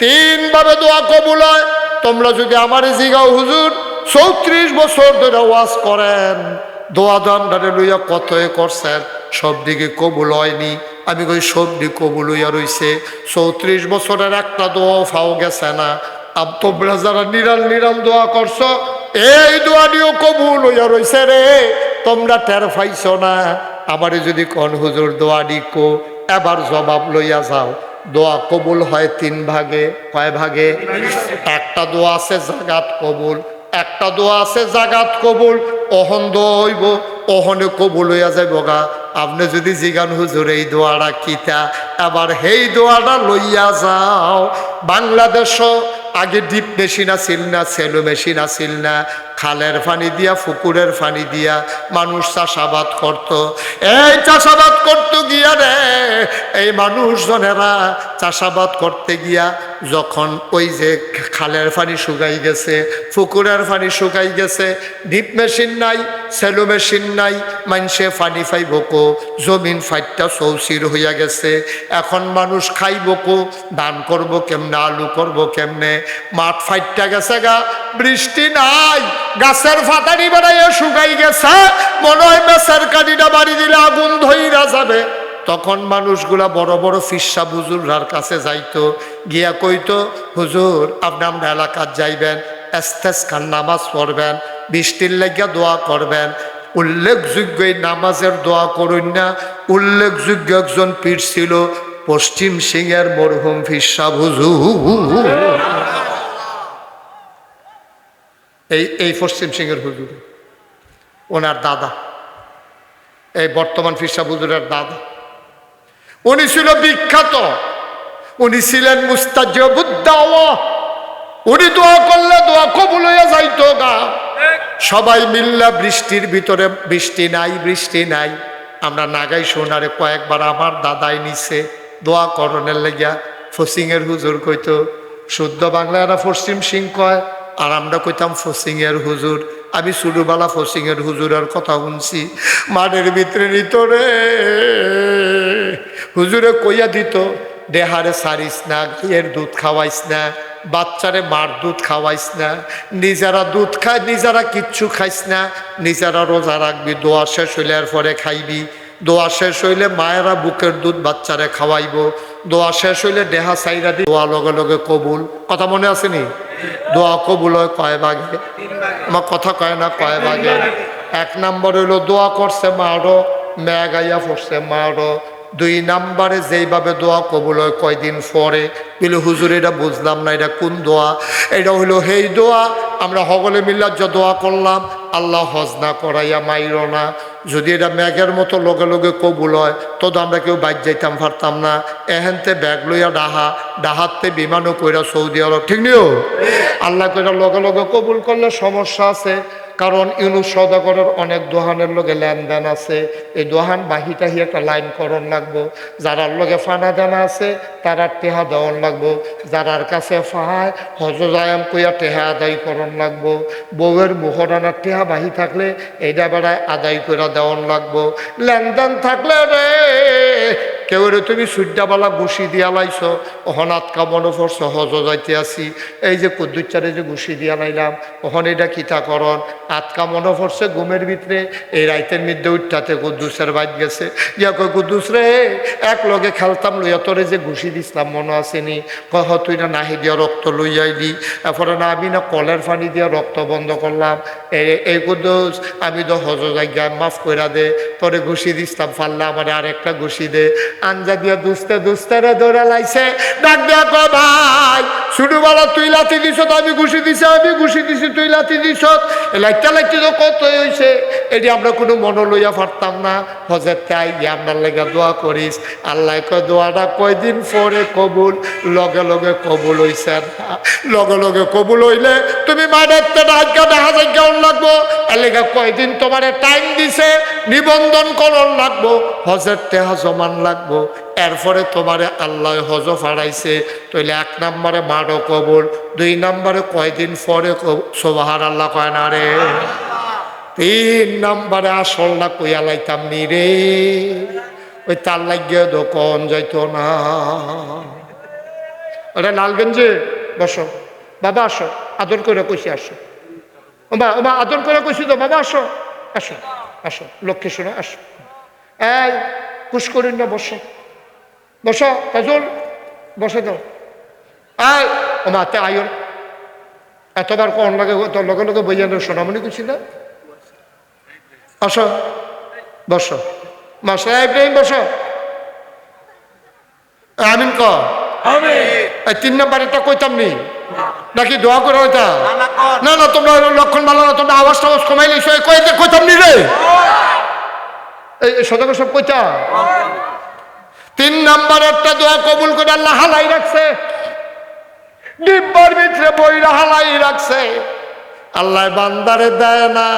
তিনভাবে দোয়া কবুল হয়। তোমরা যদি আমার জিগাও, হুজুর, চৌত্রিশ বছর ধরে ওয়াজ করেন। দোয়া দাম দান্ডারে লইয়া কত এ করছেন? সব দিকে কবুল হয়নি। আমি কই সব দিক কবুল হইয়া রইছে। চৌত্রিশ বছরের একটা দোয়াও ফাও গেছে না। আব তোমরা যারা নিরাল নিরাল দোয়া করছ, এই দোয়া দিয়েও কবুল হইয়া রইছে রে। তোমরা টের পাইছ না। আমারে যদি কন, হুজুর দোয়া ডিকো এবার জবাব লইয়া যাও। দোয়া কবুল হয় তিন ভাগে, কয় ভাগে? একটা দোয়া আছে, জাগাত কবুল। একটা দোয়া আছে, জাগাত কবুল। অহন দইব অহনে কবুল হইয়া যাইব গা। আপনি যদি জিগান, হুজুর, এই দোয়াটা কিতা এবার সেই দোয়াটা লইয়া যাও। বাংলাদেশ, আগে ডিপ মেশিন আসিল না, সেলো মেশিন আসিল না। খালের পানি দিয়া, পুকুরের পানি দিয়া মানুষ চাষাবাদ করত। এই চাষাবাদ করত এই মানুষজনেরা চাষাবাদ করতে গিয়া যখন ওই যে খালের পানি শুকাই গেছে, পুকুরের পানি শুকাই গেছে, ডিপ মেশিন নাই, সেলো মেশিন নাই মানুষে পানি পাইব কো, জমিন ফাইটটা চৌচির হইয়া গেছে। এখন মানুষ খাইব কো, ধান করব কেমনে, আলু করব কেমনে, মাঠ ফাইটটা গেছে গা, বৃষ্টি নাই, গাছের ফাটানি বানাইয়া শুকাই গেছে, মনে হয় মেসের কাঠিটা বাড়ি দিলে আগুন ধইরা যাবে। তখন মানুষগুলা বড় বড় ফিসা হুজুরার কাছে যাইতো, গিয়া কইতো, হুজুর, আপনি আমরা এলাকার যাইবেন এস্তেস খান নামাজ পড়বেন, বৃষ্টির লাগিয়া দোয়া করবেন। উল্লেখযোগ্য এই নামাজের দোয়া করুন না, উল্লেখযোগ্য একজন পীর ছিল পশ্চিম সিংয়ের মরহুম ফিসা হুজুর। এই এই পশ্চিম সিংয়ের হুজুর, ওনার দাদা, এই বর্তমান ফিসা হুজুরের দাদা। উনি ছিল বিখ্যাত। উনি ছিলেন মুস্তাজবুদ্দাওয়া। উনি দোয়া করলে দোয়া কবুল হইয়া যাইতো গা। সবাই মিল্লা বৃষ্টির ভিতরে বৃষ্টি নাই বৃষ্টি নাই। আমরা নাগাই সোনারে কয়েকবার আমার দাদাই নিছে দোয়া করণের লেগিয়া। ফসিংয়ের হুজুর কইতো শুদ্ধ বাংলারা পশ্চিম সিং কয়? আর আমরা কইতাম ফসিংয়ের হুজুর। আমি সুরুবালা ফসিংয়ের হুজুরের কথা শুনছি। মাঠের ভিতরে নিত রে। হুজুরে কইয়া দিত, দেহারে সারিস না গাইয়ের দুধ খাওয়াইস না, বাচ্চারে মার দুধ খাওয়াইস না, নিজেরা দুধ খায়, নিজেরা কিচ্ছু খাইস না, নিজেরা রোজা রাখবি, দোয়া শেষ হইলে এর পরে খাইবি, দোয়া শেষ হইলে মায়েরা বুকের দুধ বাচ্চারে খাওয়াইব, দোয়া শেষ হইলে দেহা সাইরা দি দোয়া লগে লগে কবুল। কথা মনে আসেনি দোয়া কবুল হয় কয় বাগে আমার কথা কয় না কয় ভাগে? এক নম্বর হইল, দোয়া করছে মারো মেয়া গাইয়া পড়ছে মারো দুই নাম্বারে যেইভাবে দোয়া কবুল হয় কয়দিন পরে বলে হুজুর এটা বুঝলাম না এটা কোন দোয়া? এটা হইল হেই দোয়া আমরা সকলে মিল্লার যে দোয়া করলাম আল্লাহ হজ না করাইয়া মাইর না। যদি এটা ম্যাগের মতো লগে লগে কবুল হয় তো তো আমরা কেউ বাইর যাইতাম পারতাম না। এহেনতে ব্যাগ লইয়া ডাহা ডাহাতে বিমানও কইরা সৌদি আরব ঠিক নিও? আল্লাহ কইরা লগে লগে কবুল করলে সমস্যা আছে। কারণ ইউনুস সদাগরের অনেক দোহানের লগে লেনদেন আছে। এই দোহান বাহি টাহি একটা লাইন করণ লাগবো। যারার লগে ফানা দেনা আছে, তারা টেহা দেওয়ান লাগবো। যারার কাছে ফাহায় হজরায়াম কইয়া টেহা আদায় করণ লাগবো। বউয়ের মুহরানার টেহা বাহি থাকলে এইটা বেড়ায় আদায় কইরা দেওয়ান লাগবো। লেনদেন থাকলে রে! কেউ রে, তুমি সূর্যাবালা ঘুষি দিয়া লাইছ ওহন আতকা মনে পড়ছ হজ যাইতে আসি এই যে কুদ্দুচারে যে ঘুষি দিয়া লাইলাম ওহন এটা কিতাকরণ আতকা মনে পড়ছে ঘুমের ভিতরে এই রাইতের মধ্যে উঠটাতে কুদ্দুসের বাইত গেছে। ইয়া কয় কুদ্দুস রে এক লগে খেলতাম লইয়া তোরে যে ঘুষি দিছিলাম, মনে আসেনি কয়, হ, তুই না নাহি দিয়া রক্ত লইয়াইলি এরপরে না আমি না কলের পানি দিয়া রক্ত বন্ধ করলাম এই কুদ্দুস আমি তো হজ জায়গা মাফ কইরা দে তোরে ঘুষি দিছিলাম, ফাল্লা আমার আরেকটা ঘুষি দে। আঞ্জা দিয়া দুস্তে দুস্তে রে দৌড়া লাইছে। ডাক দিয়া কো ভাই, শুধু বলো তুই লাথি দিছ আমি ঘুষি দিছি, আমি ঘুষি দিছি, তুই লাথি দিছ? লাইটা লাইটি তো কত হয়েছে এটি আমরা কোনো মনে লইয়া পারতাম না। হজের তাই আপনার লেগে দোয়া করিস। আল্লাহ কয়, দোয়াটা কয়দিন পরে কবুল? লগে লগে কবুল হইছে লগে লগে কবুল হইলে তুমি দেখা যায় লাগবো? এলাকা কয়দিন তোমার টাইম দিছে, নিবন্ধন করণ লাগবো। হজের টেহা জমান লাগবো। এরপরে তোমারে আল্লাহ হজ ফাড়াইছে তইলে এক নম্বরে মারো কবুল, দুই নম্বরে কয়দিন পরে সোবাহার আল্লাহ কয় না রে। তিন নম্বরে আসলটা কইয়া লাইতাম নি রে। ওই তার লাগিয়ে দোকান যাইতো না। ওটা লালগঞ্জে? বসো। বাবা, আসো। আদর করে কইছি, আসো। ওমা ওমা, আদর করে কইছি তো, বাবা, আসো। আসো আসো। লক্ষ্মী শোনো, আসো। এই পুষ করিন না বসো। বসো কাজল বসে দাও। আয় ওমা, তে আয়ন এতবার কোন লাগে, তোর লগে লগে বইয়া সোনামণি কুছি না? আসো বসো। মাসা ইব্রাহিম বসো। আমিন ক তিন নাম্বারেরটা কইতাম নি। নাকি দোয়া করে ওইটা না না তোমরা লক্ষণ ভালো না তোমরা আওয়াজ টাওয়াজ কমাই লাইছো কইতে কইতাম নি রে। এই সদাগর সব কইতা? তিন নাম্বারেরটা দোয়া কবুল করে আল্লাহ হালাই রাখছে। ডিব্বার ভিতরে বইরা হালাই রাখছে। আল্লাহ বান্দারে দেয় না,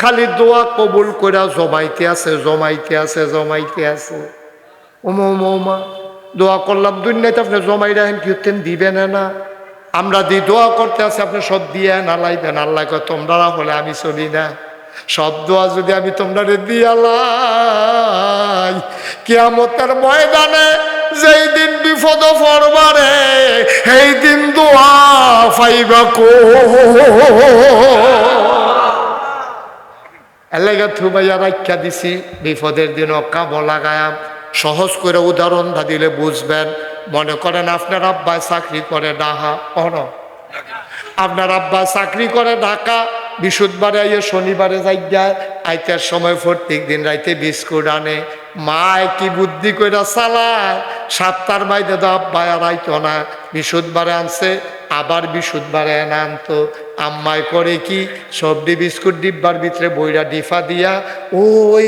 খালি দোয়া কবুল করে জমাইতে আছে জমাইতে আছে জমাইতে আছে। ওমা ওমা দোয়া করলাম, দুনিয়াতে আপনি জমাই রাখেন, কি হতেন দিবেন না? আমরা দি দোয়া করতে আছে, আপনি সব দিয়ে না লাইবেন আল্লাহ কয়, তোমরা হলে আমি চলি না। সব দোয়া যদি আমি তোমরা দিয়ালাই কিয়ামতের ময়দানে যেই দিন বিপদ পড়বারে, সেই দিন দোয়া পাইবা কো। এলাকা থুবাইয়া রাখা দিছি, বিপদের দিন কাব লাগায়াম সহজ করে উদাহরণ দা দিলে বুঝবেন। মনে করেন আপনার আব্বাই চাকরি করে ডাহা অন আপনার আব্বা চাকরি করে ঢাকা, বিশুদ্ধবারে আইয়ে শনিবারে যাই যায় আইতার সময় প্রত্যেক দিন রাইতে বিস্কুট আনে। মায় কি বুদ্ধি কইরা চালায়? সাতটার বাইরে দাব বায়ার আইতো না। বিশুদ্ধবারে আনছে, আবার বিশুদ্ধবারে এনে আনতো। আম্মায় করে কি সবজি বিস্কুট ডিব্বার ভিতরে বইরা ডিফা দিয়া ওই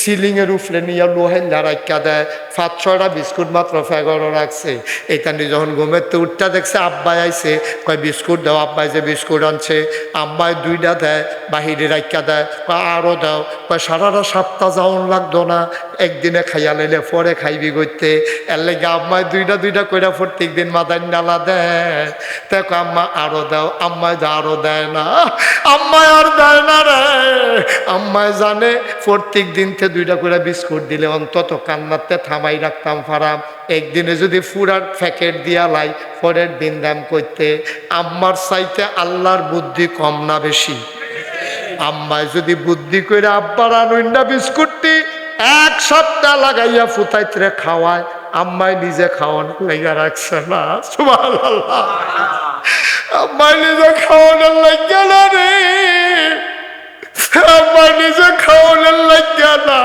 সিলিংয়ের উপরে নিয়ে লোহেল্লা রাখা দেয়। পাঁচ, ছয়টা বিস্কুট মাত্র ফেগরও রাখছে। নিয়ে যখন ঘুমের তো উঠটা দেখছে, আব্বাই আইছে, কয়, বিস্কুট দাও, আব্বাই যে বিস্কুট আনছে। আম্মায় দুইটা দেয়, বাহিরে রাখা দেয়, কয় আরও দাও। কয়, সারাটা সপ্তাহ যাওন লাগতো না, একদিনে খাইয়া লাইলে পরে খাইবি করতে এর লেগে আম্মায় দুইটা দুইটা কইরা প্রত্যেক দিন মাদার নালা দেয়। দেখো আম্মা, আরও দাও। আম্মায় যা আরও দেয় না আম্মায় আর দেয় না রে। আম্মায় জানে প্রত্যেক দিনতে দুইটা করে বিস্কুট দিলে অন্তত কান্নাতে থামাই রাখতাম ফারাম। একদিনে যদি ফুরার প্যাকেট দিয়া লাই, পরের দিন দাম করতে আম্মার চাইতে আল্লাহর বুদ্ধি কম না বেশি। আম্মায় যদি বুদ্ধি করে আব্বার আনুইন্ডা বিস্কুটটি এক সপ্তাহ লাগাইয়া ফুতাইতে খাওয়ায় আম্মায় নিজে খাওয়ান লেগে রাখছে না। সুবহানাল্লাহ। আম্মায় নিজে খাওয়ানোর লাগে না রে। আমার নিজে খাওয়ানোর লাগে না।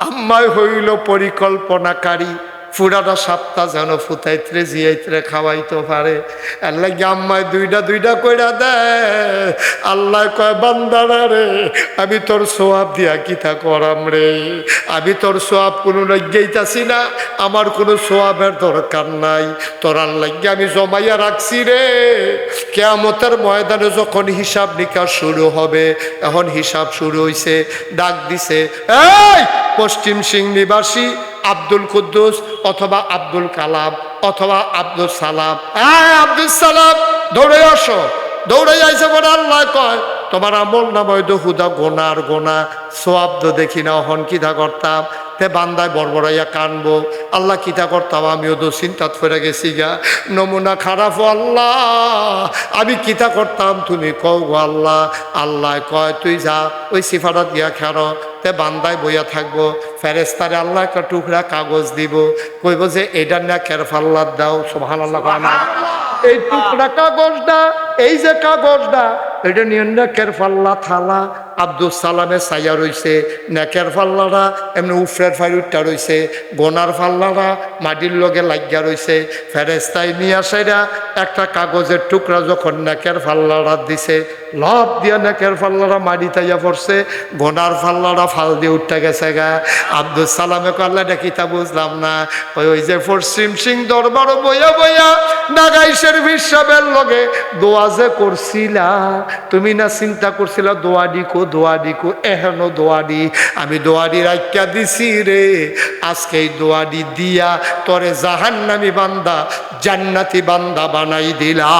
আম্মায় হইল পরিকল্পনাকারী। ফুরাটা সাতটা যেন ফুতাইত্রে জিয়াইত্রে, খাওয়াইতে পারে। লাগে আম্মায় দুইটা দুইটা কইরা দেয় আল্লাহ কয়, বান্দারা রে, আমি তোর সোয়াব দিয়া কিতা করাম রে? আমি তোর সোয়াব কোনো লজ্ঞাইতাছি না, আমার কোনো সোয়াবের দরকার নাই। তোর আল্লাহকে আমি জমাইয়া রাখছি রে। কেয়ামতের ময়দানে যখন হিসাব নিকাশ শুরু হবে, এখন হিসাব শুরু হইছে, ডাক দিছে, এই পশ্চিম সিং নিবাসী, আব্দুল কুদ্দুস অথবা আব্দুল কালাম অথবা আব্দুল সালাম। হ্যাঁ আব্দুল সালাম, দৌড়ে আসো। দৌড়ে যাইছে বলে আল্লাহ কয়, তোমার আমল নাময় তো হুদা গোনার গোনা সোয়াব্দ দেখি না হন কিধা করতাম। তে বান্দায় বড়বড়াইয়া কানবো। আল্লাহ কিতা করতাম, আমিও তো চিন্তাত ফেরে গেছি গা। নমুনা খারাপ আল্লাহ, আমি কিতা করতাম, তুমি কও আল্লাহ। আল্লাহ কয়, তুই যা, ওই সিফাটা গিয়া খের তে বান্দায় বইয়া থাকব ফেরেস্তারে আল্লাহ একটা টুকরা কাগজ দিব, কইব যে এটা না কেরফাল্লার দাও সোহান আল্লাহ এই টুকরা কাগজটা, এই যে কাগজটা, এটা নিয়ে কেরফাল্লা থালা আব্দুল সালামের সাইয়া রইছে, নেকের পাল্লারা এমনি উফরের ফাইরুটটা রইছে, গোনার পাল্লারা মাটির লগে লাগিয়া রইছে। ফেরেস্তাই নিয়ে আসাইরা একটা কাগজের টুকরা যখন নেকের পাল্লারা দিছে, লব দিয়া নেকের পাল্লারা মাটি তাইয়া পড়ছে, গোনার পাল্লারা ফাল দিয়ে উঠতে গেছে গা। আব্দুল সালামে করলে দেখি তা বুঝলাম না। ওই ওই যে পশ্চিম সিং দরবার বইয়া বইয়া নাগাইশের বিশ্বাবের লগে দোয়া যে করছিলা, তুমি না চিন্তা করছিলা দোয়া দিকো দোয়া কু এহেন দোয়াডি আমি দোয়াডি রাখিয়া দিছি রে। আজকে এই দোয়াডি দিয়া তরে জাহান্নামি বান্দা, জান্নাতি বান্দা বানাই দিলা